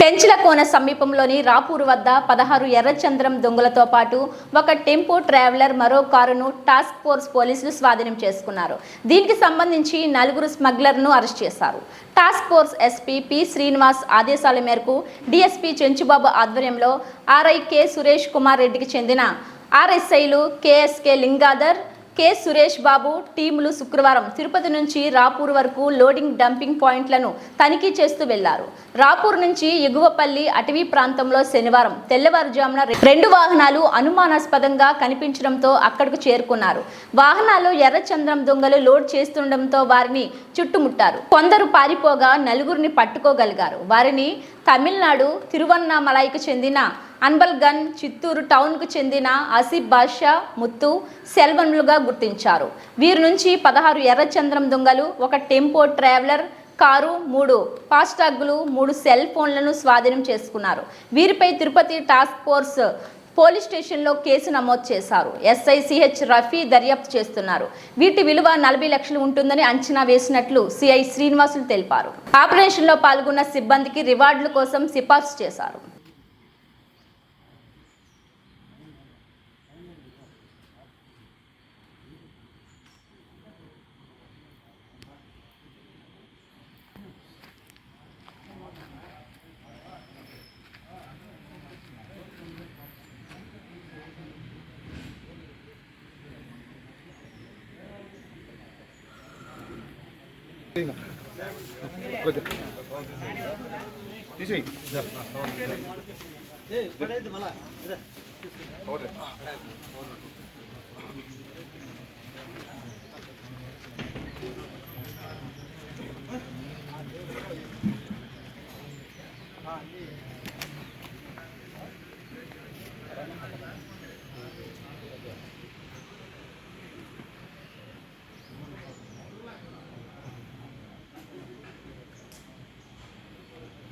పెంచలకోన సమీపంలోని రాపూర్ వద్ద పదహారు ఎర్రచంద్రం దొంగలతో పాటు ఒక టెంపో ట్రావెలర్ మరో కారును టాస్క్ ఫోర్స్ పోలీసులు స్వాధీనం చేసుకున్నారు. దీనికి సంబంధించి నలుగురు స్మగ్లర్ను అరెస్ట్ చేశారు. Task force SP P Srinivas ఆదేశాల మేరకు డీఎస్పీ చెంచుబాబు ఆధ్వర్యంలో ఆర్ఐ కె సురేష్ కుమార్ రెడ్డికి చెందిన ఆర్ఎస్ఐలు K S K Lingadhar K Suresh Babu టీములు శుక్రవారం తిరుపతి నుంచి రాపూర్ వరకు లోడింగ్ డంపింగ్ పాయింట్లను తనిఖీ చేస్తూ వెళ్ళారు. రాపూర్ నుంచి ఎగువపల్లి అటవీ ప్రాంతంలో శనివారం తెల్లవారుజామున రెండు వాహనాలు అనుమానాస్పదంగా కనిపించడంతో అక్కడకు చేరుకున్నారు. వాహనాలు ఎర్రచంద్రం దొంగలు లోడ్ చేస్తుండటంతో వారిని చుట్టుముట్టారు. కొందరు పారిపోగా నలుగురిని పట్టుకోగలిగారు. వారిని తమిళనాడు తిరువన్నామలైకు చెందిన అన్బల్గన్ చిత్తూరు టౌన్కు చెందిన ఆసిఫ్ బాషా ముత్తు సెల్వన్లుగా గుర్తించారు. వీరి నుంచి పదహారు ఎర్రచంద్రం దొంగలు ఒక టెంపో ట్రావెలర్ కారు మూడు ఫాస్టాగ్లు మూడు సెల్ ఫోన్లను స్వాధీనం చేసుకున్నారు. వీరిపై తిరుపతి టాస్క్ ఫోర్స్ పోలీస్ స్టేషన్లో కేసు నమోదు చేశారు. ఎస్ఐసిహెచ్ రఫీ దర్యాప్తు చేస్తున్నారు. వీటి విలువ నలభై లక్షలు ఉంటుందని అంచనా వేసినట్లు సిఐ శ్రీనివాసులు తెలిపారు. ఆపరేషన్లో పాల్గొన్న సిబ్బందికి రివార్డుల కోసం సిఫార్సు చేశారు. తీసేయి